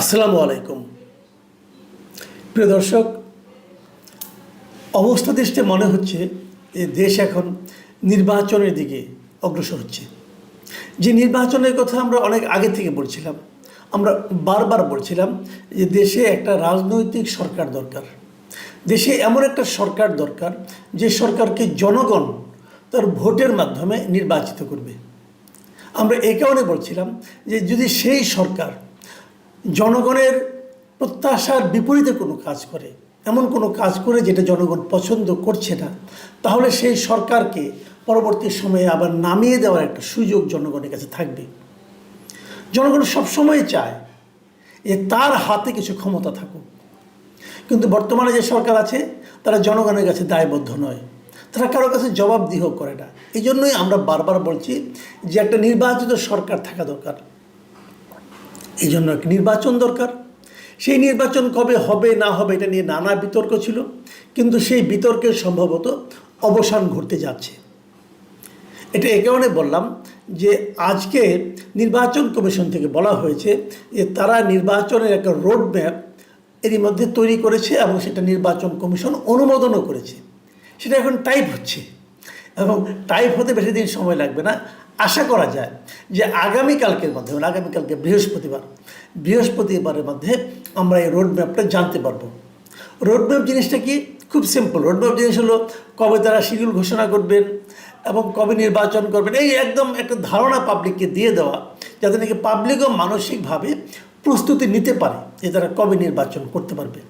আসসালামু আলাইকুম। প্রিয় দর্শক, অবস্থা দৃষ্টে মনে হচ্ছে যে দেশ এখন নির্বাচনের দিকে অগ্রসর হচ্ছে। যে নির্বাচনের কথা আমরা অনেক আগে থেকে বলছিলাম, আমরা বারবার বলছিলাম যে দেশে একটা রাজনৈতিক সরকার দরকার। দেশে এমন একটা সরকার দরকার যে সরকারকে জনগণ তার ভোটের মাধ্যমে নির্বাচিত করবে। আমরা এই কারণে বলছিলাম যে যদি সেই সরকার জনগণের প্রত্যাশার বিপরীতে কোনো কাজ করে, এমন কোনো কাজ করে যেটা জনগণ পছন্দ করছে না, তাহলে সেই সরকারকে পরবর্তী সময়ে আবার নামিয়ে দেওয়ার একটা সুযোগ জনগণের কাছে থাকবে। জনগণ সবসময় চায় যে তার হাতে কিছু ক্ষমতা থাকুক। কিন্তু বর্তমানে যে সরকার আছে, তারা জনগণের কাছে দায়বদ্ধ নয়। তারা কারও কাছে জবাবদিহ করে না। এই জন্যই আমরা বারবার বলছি যে একটা নির্বাচিত সরকার থাকা দরকার। এই জন্য নির্বাচন দরকার। সেই নির্বাচন কবে হবে, না হবে, এটা নিয়ে নানা বিতর্ক ছিল। কিন্তু সেই বিতর্কের সম্ভবত অবসান ঘটতে যাচ্ছে। এটা এ কারণে বললাম যে আজকে নির্বাচন কমিশন থেকে বলা হয়েছে যে তারা নির্বাচনের একটা রোড ম্যাপ এরই মধ্যে তৈরি করেছে এবং সেটা নির্বাচন কমিশন অনুমোদনও করেছে। সেটা এখন টাইপ হচ্ছে এবং টাইপ হতে বেশি দিন সময় লাগবে না। আশা করা যায় যে আগামীকালকের মধ্যে মানে আগামীকালকে বৃহস্পতিবার, বৃহস্পতিবারের মধ্যে আমরা এই রোড ম্যাপটা জানতে পারব। রোড ম্যাপ জিনিসটা কি? খুব সিম্পল রোড ম্যাপ জিনিস হলো কবে তারা শিডিউল ঘোষণা করবেন এবং কবে নির্বাচন করবেন। এই একদম একটা ধারণা পাবলিককে দিয়ে দেওয়া, যাতে নাকি পাবলিকও মানসিকভাবে প্রস্তুতি নিতে পারে যে তারা কবে নির্বাচন করতে পারবে।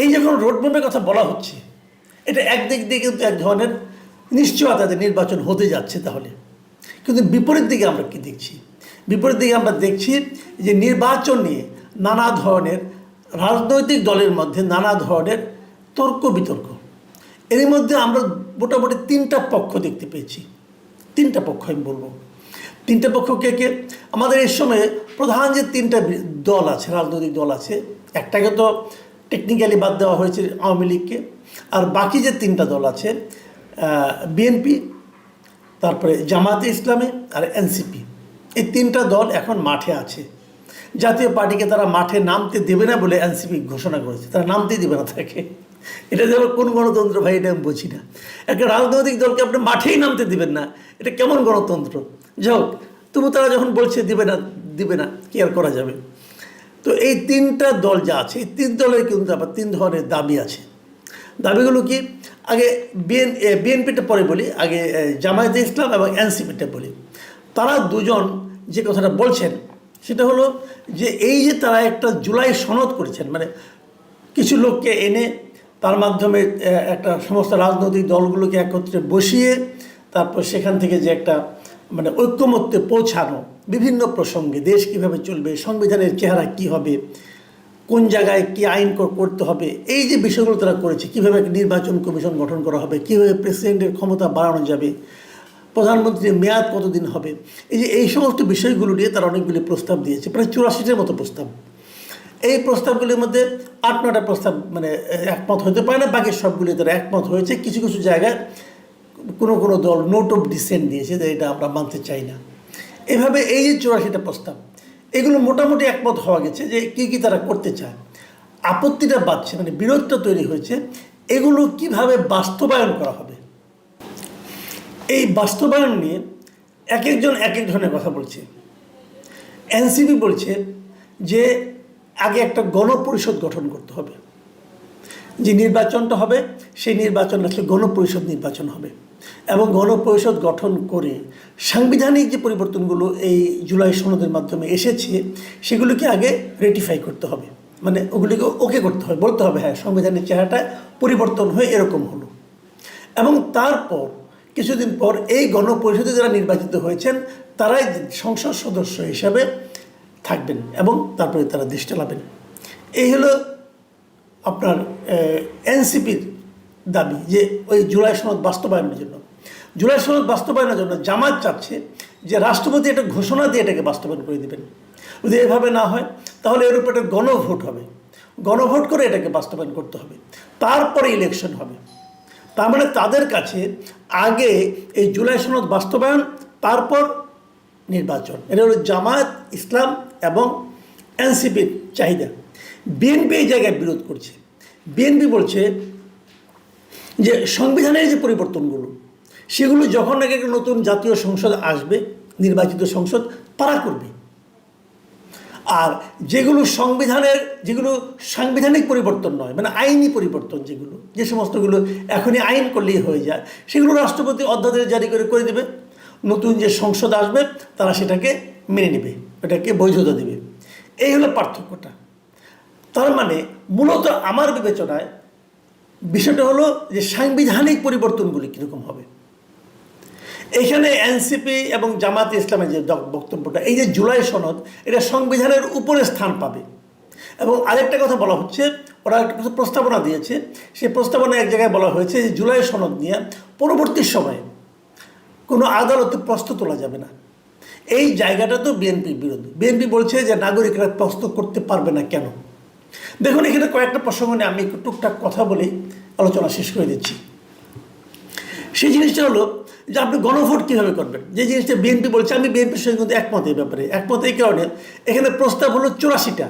এই যখন রোডম্যাপের কথা বলা হচ্ছে, এটা একদিক দিয়ে কিন্তু এক ধরনের নিশ্চয়তা যে নির্বাচন হতে যাচ্ছে তাহলে। কিন্তু বিপরীত দিকে আমরা কি দেখছি? বিপরীত দিকে আমরা দেখছি যে নির্বাচন নিয়ে নানা ধরনের রাজনৈতিক দলের মধ্যে নানা ধরনের তর্ক বিতর্ক। এর মধ্যে আমরা মোটামুটি তিনটা পক্ষ দেখতে পেয়েছি। তিনটা পক্ষ আমি বলব। তিনটা পক্ষ কে কে? আমাদের এই সময়ে প্রধান যে তিনটা দল আছে, রাজনৈতিক দল আছে, একটাকে তো টেকনিক্যালি বাদ দেওয়া হয়েছে আওয়ামী লীগকে, আর বাকি যে তিনটা দল আছে বিএনপি তারপরে জামাতে ইসলামী আর এনসিপি এই তিনটা দল এখন মাঠে আছে। জাতীয় পার্টিকে তারা মাঠে নামতে দেবে না বলে এনসিপি ঘোষণা করেছে। তারা নামতেই দেবে না তাকে। এটা যেন কোন গণতন্ত্র ভাই, এটা আমি বুঝি না। একটা রাজনৈতিক দলকে আপনি মাঠেই নামতে দিবেন না। এটা কেমন গণতন্ত্র? যাই হোক, তবু তারা যখন বলছে দিবে না দিবে না, কি আর করা যাবে? তো এই তিনটা দল যা আছে, এই তিন দলের কিন্তু আবার তিন ধরনের দাবি আছে। দাবিগুলো কি? আগে বিএন বিএনপিটা পরে বলি, আগে জামায়াতে ইসলাম এবং এনসিপিটা বলি। তারা দুজন যে কথাটা বলছেন, সেটা হলো যে এই যে তারা একটা জুলাই সনদ করেছেন মানে কিছু লোককে এনে তার মাধ্যমে একটা সমস্ত রাজনৈতিক দলগুলোকে একত্রে বসিয়ে তারপর সেখান থেকে যে একটা মানে ঐক্যমত্যে পৌঁছানো বিভিন্ন প্রসঙ্গে দেশ কীভাবে চলবে, সংবিধানের চেহারা কি হবে কোন জায়গায় কি আইন করতে হবে, এই যে বিষয়গুলো তারা করেছে, কীভাবে নির্বাচন কমিশন গঠন করা হবে, কীভাবে প্রেসিডেন্টের ক্ষমতা বাড়ানো যাবে, প্রধানমন্ত্রীর মেয়াদ কতদিন হবে, এই যে এই সমস্ত বিষয়গুলো নিয়ে তারা অনেকগুলি প্রস্তাব দিয়েছে, প্রায় চুরাশিটার মতো প্রস্তাব। এই প্রস্তাবগুলির মধ্যে আট নটা প্রস্তাব মানে একমত হতে পারে না, বাকি সবগুলি তারা একমত হয়েছে। কিছু কিছু জায়গায় কোনো কোনো দল নোট অফ ডিসেন্ট দিয়েছে, যে এটা আমরা মানতে চাই না। এভাবে এই যে চুরাশিটা প্রস্তাব এগুলো মোটামুটি একমত হওয়া গেছে যে কী কী তারা করতে চায়। আপত্তিটা বাড়ছে মানে বিরোধটা তৈরি হয়েছে। এগুলো কীভাবে বাস্তবায়ন করা হবে? এই বাস্তবায়ন নিয়ে এক একজন এক এক ধরনের কথা বলছে। এনসিপি বলছে যে আগে একটা গণপরিষদ গঠন করতে হবে। যে নির্বাচনটা হবে, সেই নির্বাচন আসলে গণপরিষদ নির্বাচন হবে। এবং গণপরিষদ গঠন করে সাংবিধানিক যে পরিবর্তনগুলো এই জুলাই সনদের মাধ্যমে এসেছে, সেগুলোকে আগে রেটিফাই করতে হবে। মানে ওগুলিকে ওকে করতে হবে, বলতে হবে হ্যাঁ সংবিধানের চেহারাটা পরিবর্তন হয়ে এরকম হলো। এবং তারপর কিছুদিন পর এই গণপরিষদে যারা নির্বাচিত হয়েছেন, তারাই সংসদ সদস্য হিসাবে থাকবেন এবং তারপরে তারা দেশ চালাবেন। এই হলো আপনার এনসিপির দাবি যে ওই জুলাই সনদ বাস্তবায়নের জন্য। জুলাই সনদ বাস্তবায়নের জন্য জামাত চাচ্ছে যে রাষ্ট্রপতি একটা ঘোষণা দিয়ে এটাকে বাস্তবায়ন করে দেবেন। যদি এভাবে না হয়, তাহলে এর উপর একটা গণভোট হবে। গণভোট করে এটাকে বাস্তবায়ন করতে হবে। তারপরে ইলেকশন হবে। তার মানে তাদের কাছে আগে এই জুলাই সনদ বাস্তবায়ন, তারপর নির্বাচন। এটা হলো জামায়াত, ইসলাম এবং এনসিপির চাহিদা। বিএনপি এই জায়গায় বিরোধ করছে। বিএনপি বলছে যে সংবিধানের যে পরিবর্তনগুলো সেগুলো যখন নাকি একটা নতুন জাতীয় সংসদ আসবে, নির্বাচিত সংসদ, তারা করবে। আর যেগুলো সংবিধানের, যেগুলো সাংবিধানিক পরিবর্তন নয় মানে আইনি পরিবর্তন যেগুলো, যে সমস্তগুলো এখনই আইন করলেই হয়ে যায়, সেগুলো রাষ্ট্রপতি অধ্যাদেশ জারি করে করে দেবে। নতুন যে সংসদ আসবে, তারা সেটাকে মেনে নেবে, এটাকে বৈধতা দেবে। এই হলো পার্থক্যটা। তার মানে মূলত আমার বিবেচনায় বিষয়টা হলো যে সাংবিধানিক পরিবর্তনগুলি কীরকম হবে। এখানে এনসিপি এবং জামাত ইসলামের যে বক্তব্যটা, এই যে জুলাই সনদ, এটা সংবিধানের উপরে স্থান পাবে। এবং আরেকটা কথা বলা হচ্ছে, ওরা একটা প্রস্তাবনা দিয়েছে, সেই প্রস্তাবনা এক জায়গায় বলা হয়েছে যে জুলাই সনদ নিয়ে পরবর্তী সময়ে কোনো আদালতে প্রশ্ন তোলা যাবে না। এই জায়গাটা তো বিএনপির বিরোধী। বিএনপি বলছে যে নাগরিকরা প্রশ্ন করতে পারবে না কেন? দেখুন, এখানে কয়েকটা প্রসঙ্গ নিয়ে আমি একটু টুকটাক কথা বলেই আলোচনা শেষ করে দিচ্ছি। সেই জিনিসটা হলো যে আপনি গণভোট কীভাবে করবেন? যে জিনিসটা বিএনপি বলছে, আমি বিএনপির সঙ্গে কিন্তু একমত এই ব্যাপারে। একমত এই কারণে এখানে প্রস্তাব হলো চুরাশিটা।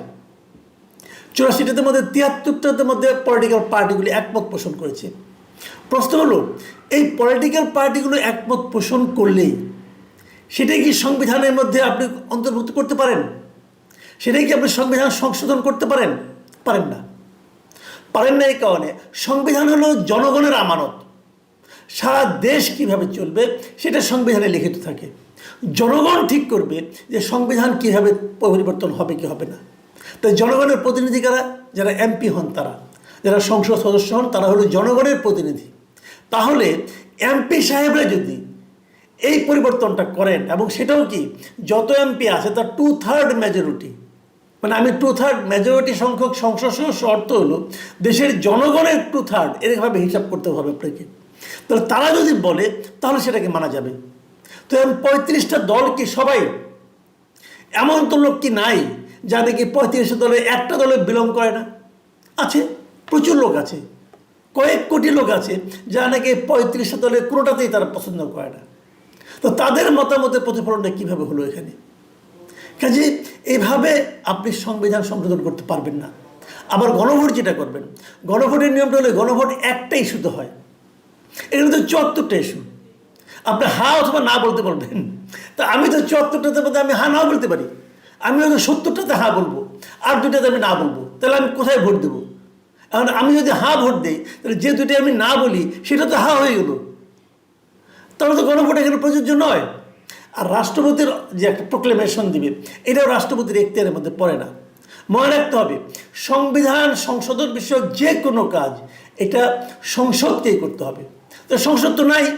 চুরাশিটার মধ্যে তিয়াত্তরটার মধ্যে পলিটিক্যাল পার্টিগুলি একমত পোষণ করেছে। প্রশ্ন হলো, এই পলিটিক্যাল পার্টিগুলো একমত পোষণ করলেই সেটাই কি সংবিধানের মধ্যে আপনি অন্তর্ভুক্ত করতে পারেন? সেটাই কি আপনি সংবিধান সংশোধন করতে পারেন? পারেন না। পারেন না এই কারণে। সংবিধান হলো জনগণের আমানত। সারা দেশ কীভাবে চলবে সেটা সংবিধানে লিখিত থাকে। জনগণ ঠিক করবে যে সংবিধান কীভাবে পরিবর্তন হবে কি হবে না। তাই জনগণের প্রতিনিধি কারা? যারা এমপি হন তারা। যারা সংসদ সদস্য হন তারা হলো জনগণের প্রতিনিধি। তাহলে এমপি সাহেবরা যদি এই পরিবর্তনটা করেন, এবং সেটাও কি? যত এমপি আছে তার টু থার্ড মেজরিটি মানে আমি টু থার্ড মেজরিটি সংখ্যক সংসদ সদস্য অর্থ হলো দেশের জনগণের টু থার্ড এরকমভাবে হিসাব করতে হবে আপনাকে। তাহলে তারা যদি বলে, তাহলে সেটাকে মানা যাবে। তো এখন পঁয়ত্রিশটা দল কি সবাই? এমন তো লোক কি নাই যা নাকি পঁয়ত্রিশটা দলে একটা দলে বিলং করে না? আছে, প্রচুর লোক আছে। কয়েক কোটি লোক আছে যা নাকি পঁয়ত্রিশটা দলে কোনোটাতেই তারা পছন্দ করে না। তো তাদের মতামতের প্রতিফলনটা কীভাবে হলো এখানে? কাজে এইভাবে আপনি সংবিধান সংশোধন করতে পারবেন না। আবার গণভোট যেটা করবেন, গণভোটের নিয়মটা হলে গণভোট একটা ইস্যুতে হয়। এখানে তো চুয়াত্তরটা ইস্যু আপনি হা অথবা না বলতে পারবেন। তা আমি তো চুয়াত্তরটাতে মধ্যে আমি হা নাও বলতে পারি। আমি হয়তো সত্তরটাতে হা বলব, আর দুটাতে আমি না বলব। তাহলে আমি কোথায় ভোট দেবো? এখন আমি যদি হা ভোট দিই, তাহলে যে দুটি আমি না বলি, সেটা তো হা হয়ে গেলো। তাহলে তো গণভোট এখানে প্রযোজ্য নয়। আর রাষ্ট্রপতির যে একটা প্রোক্লেমেশন দিবে, এটাও রাষ্ট্রপতির এখতিয়ারের মধ্যে পড়ে না। মনে রাখতে হবে, সংবিধান সংশোধন বিষয়ক যে কোনো কাজ, এটা সংসদকেই করতে হবে। তো সংসদ তো নাই।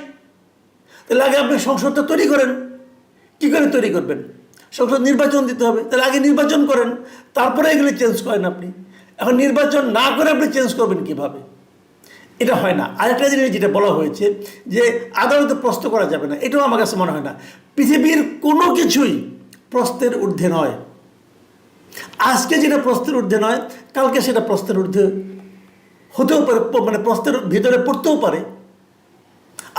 তাহলে আগে আপনি সংসদটা তৈরি করেন। কী করে তৈরি করবেন? সংসদ নির্বাচন দিতে হবে। তাহলে আগে নির্বাচন করেন, তারপরে এগুলো চেঞ্জ করেন আপনি। এখন নির্বাচন না করে আপনি চেঞ্জ করবেন কীভাবে? এটা হয় না। আরেকটা জিনিস যেটা বলা হয়েছে যে আদালতে প্রশ্ন করা যাবে না। এটাও আমার কাছে মনে হয় না। পৃথিবীর কোনো কিছুই প্রশ্নের ঊর্ধ্বে নয়। আজকে যেটা প্রশ্নের ঊর্ধ্বে নয়, কালকে সেটা প্রশ্নের ঊর্ধ্বে হতেও পারে মানে প্রশ্নের ভিতরে পড়তেও পারে।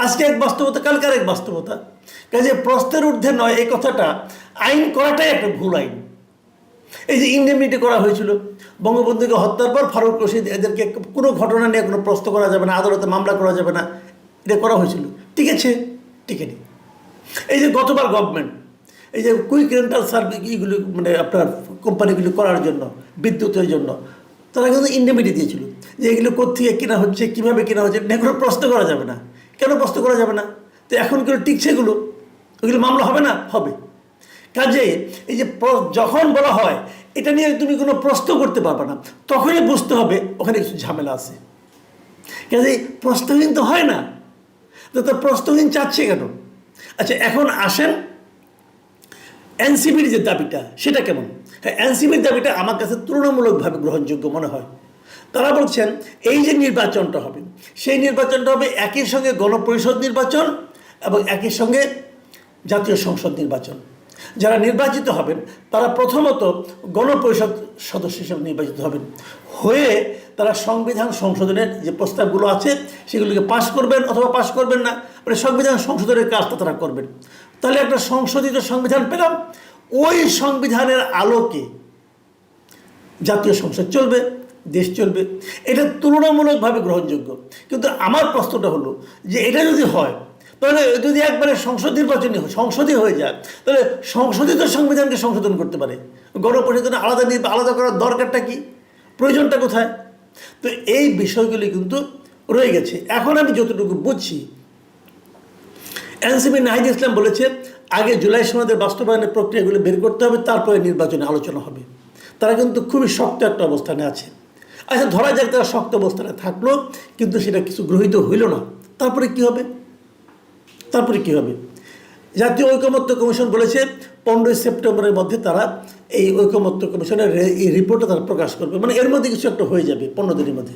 আজকে এক বাস্তবতা, কালকার এক বাস্তবতা। কাজে প্রশ্নের ঊর্ধ্বে নয়, এই কথাটা আইন করাটাই একটা ভুল আইন। এই যে ইন্ডেমনিটি করা হয়েছিল, বঙ্গবন্ধুকে হত্যার পর ফারুক রশিদ এদেরকে কোনো ঘটনা নিয়ে কোনো প্রশ্ন করা যাবে না, আদালতে মামলা করা যাবে না, এটা করা হয়েছিল। ঠিক আছে? ঠিক আছে। এই যে গতবার গভর্নমেন্ট এই যে কুইক রেন্টাল সার্ভিস ইগুলি মানে আপনার কোম্পানিগুলি করার জন্য, বিদ্যুতের জন্য, তারা কিন্তু ইন্ডেমিটি দিয়েছিল। যে এগুলো কোথেকে কেনা হচ্ছে, কীভাবে কেনা হচ্ছে কোনো প্রশ্ন করা যাবে না। কেন প্রশ্ন করা যাবে না? তো এখন কেন টিকছে এগুলো? ওগুলো মামলা হবে না? হবে। কাজে এই যে যখন বলা হয়, এটা নিয়ে তুমি কোনো প্রশ্ন করতে পারবে না। তখনই বুঝতে হবে ওখানে কিছু ঝামেলা আছে। কাজে প্রশ্নহীন তো হয় না। তো তার প্রশ্নহীন চাচ্ছে কেন? আচ্ছা এখন আসেন এনসিবির যে দাবিটা, সেটা কেমন? হ্যাঁ এনসিবির দাবিটা আমার কাছে তুলনামূলকভাবে গ্রহণযোগ্য মনে হয়। তারা বলছেন, এই যে নির্বাচনটা হবে, সেই নির্বাচনটা হবে একই সঙ্গে গণপরিষদ নির্বাচন এবং একই সঙ্গে জাতীয় সংসদ নির্বাচন। যারা নির্বাচিত হবেন, তারা প্রথমত গণপরিষদ সদস্য হিসেবে নির্বাচিত হবেন। হয়ে তারা সংবিধান সংশোধনের যে প্রস্তাবগুলো আছে, সেগুলিকে পাশ করবেন অথবা পাশ করবেন না মানে সংবিধান সংশোধনের কাজটা তারা করবেন। তাহলে একটা সংশোধিত সংবিধান পেলাম, ওই সংবিধানের আলোকে জাতীয় সংসদ চলবে দেশ চলবে, এটা তুলনামূলকভাবে গ্রহণযোগ্য। কিন্তু আমার প্রশ্নটা হলো যে এটা যদি হয়, তাহলে যদি একবারে সংসদ নির্বাচনী সংসদই হয়ে যায়, তাহলে সংসদই তো সংবিধানকে সংশোধন করতে পারে। গণপরিষদের আলাদা আলাদা করার দরকারটা কি? প্রয়োজনটা কোথায়? তো এই বিষয়গুলি কিন্তু রয়ে গেছে। এখন আমি যতটুকু বুঝছি এনসিপি নাহিদ ইসলাম বলেছে, আগে জুলাই সমাজের বাস্তবায়নের প্রক্রিয়াগুলো বের করতে হবে, তারপরে নির্বাচনে আলোচনা হবে। তারা কিন্তু খুবই শক্ত একটা অবস্থানে আছে। আচ্ছা ধরা যাক তারা শক্ত অবস্থানে থাকল, কিন্তু সেটা কিছু গ্রহীত হইল না। তারপরে কি হবে? তারপরে কি হবে? জাতীয় ঐকমত্য কমিশন বলেছে, পনেরোই সেপ্টেম্বরের মধ্যে তারা এই ঐকমত্য কমিশনের এই রিপোর্টটা তারা প্রকাশ করবে। মানে এর মধ্যে কিছু একটা হয়ে যাবে পনেরো দিনের মধ্যে।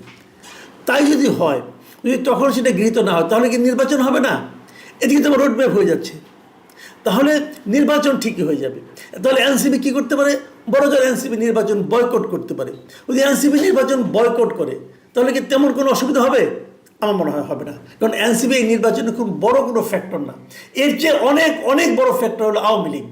তাই যদি হয়, যদি তখন সেটা গৃহীত না হয়, তাহলে কি নির্বাচন হবে না? এদিকে তো রোড ম্যাপ হয়ে যাচ্ছে। তাহলে নির্বাচন ঠিকই হয়ে যাবে। তাহলে এনসিপি কী করতে পারে? বড় জোর এনসিপি নির্বাচন বয়কট করতে পারে। যদি এনসিপি নির্বাচন বয়কট করে, তাহলে কি তেমন কোনো অসুবিধা হবে? আমার মনে হয় হবে না। কারণ এনসিপি এই নির্বাচনে খুব বড় কোনো ফ্যাক্টর না। এর চেয়ে অনেক অনেক বড় ফ্যাক্টর হলো আওয়ামী লীগ।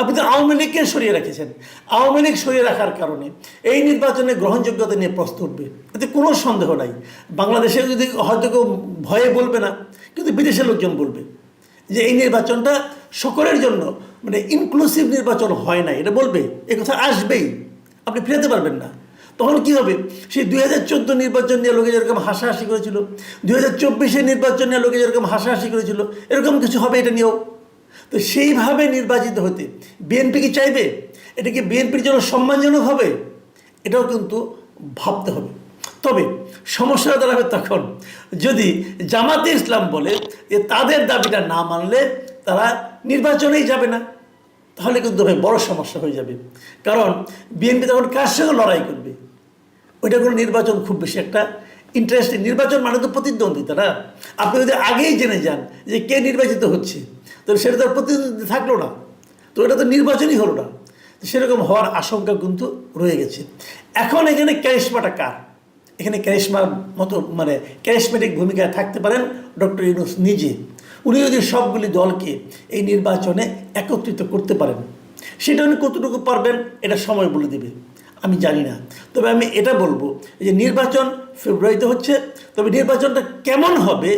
আপনি তো আওয়ামী লীগকে সরিয়ে রেখেছেন। আওয়ামী লীগ সরিয়ে রাখার কারণে এই নির্বাচনে গ্রহণযোগ্যতা নিয়ে প্রশ্ন উঠবে। এতে কোনো সন্দেহ নাই। বাংলাদেশে যদি হয়তো কেউ ভয়ে বলবে না, কিন্তু বিদেশের লোকজন বলবে যে এই নির্বাচনটা সকলের জন্য মানে ইনক্লুসিভ নির্বাচন হয় না এটা বলবে, এ কথা আসবেই, আপনি ফেরাতে পারবেন না। তখন কি হবে? সেই দুই হাজার চোদ্দ নির্বাচন নিয়ে লোকে যেরকম হাসাহাসি করেছিল, দুই হাজার চব্বিশের নির্বাচন নিয়ে লোকে যেরকম হাসাহাসি করেছিল, এরকম কিছু হবে এটা নিয়েও। তো সেইভাবে নির্বাচিত হতে বিএনপি কি চাইবে? এটা কি বিএনপির জন্য সম্মানজনক হবে? এটাও কিন্তু ভাবতে হবে। তবে সমস্যা দাঁড়াবে তখন যদি জামাতে ইসলাম বলে যে তাদের দাবিটা না মানলে তারা নির্বাচনেই যাবে না। তাহলে কিন্তু ভাই বড় সমস্যা হয়ে যাবে। কারণ বিএনপি তখন কার সঙ্গে লড়াই করবে? ওইটা কোনো নির্বাচন খুব বেশি একটা ইন্টারেস্টিং নির্বাচন মানে তো প্রতিদ্বন্দ্বিতা না। আপনি যদি আগেই জেনে যান যে কে নির্বাচিত হচ্ছে, তাহলে সেটা তো আর প্রতিদ্বন্দ্বী থাকল না। তো এটা তো নির্বাচনই হলো না। সেরকম হওয়ার আশঙ্কা কিন্তু রয়ে গেছে। এখন এখানে ক্যারিশমাটা কার? এখানে ক্যারিশমার মতো মানে ক্যারিশমেটিক ভূমিকায় থাকতে পারেন ডক্টর ইউনুস নিজে। উনি যদি সবগুলি দলকে এই নির্বাচনে একত্রিত করতে পারেন, সেটা উনি কতটুকু পারবেন এটা সময় বলে দেবে। আমি জানি না। তবে আমি এটা বলব যে নির্বাচন ফেব্রুয়ারিতে হচ্ছে, তবে নির্বাচনটা কেমন হবে,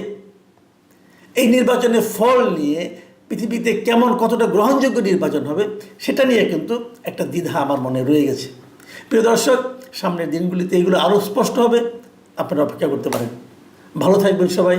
এই নির্বাচনের ফল নিয়ে পৃথিবীতে কেমন কতটা গ্রহণযোগ্য নির্বাচন হবে, সেটা নিয়ে কিন্তু একটা দ্বিধা আমার মনে রয়ে গেছে। প্রিয় দর্শক, সামনের দিনগুলিতে এগুলো আরও স্পষ্ট হবে, আপনারা অপেক্ষা করতে পারেন। ভালো থাকবেন সবাই।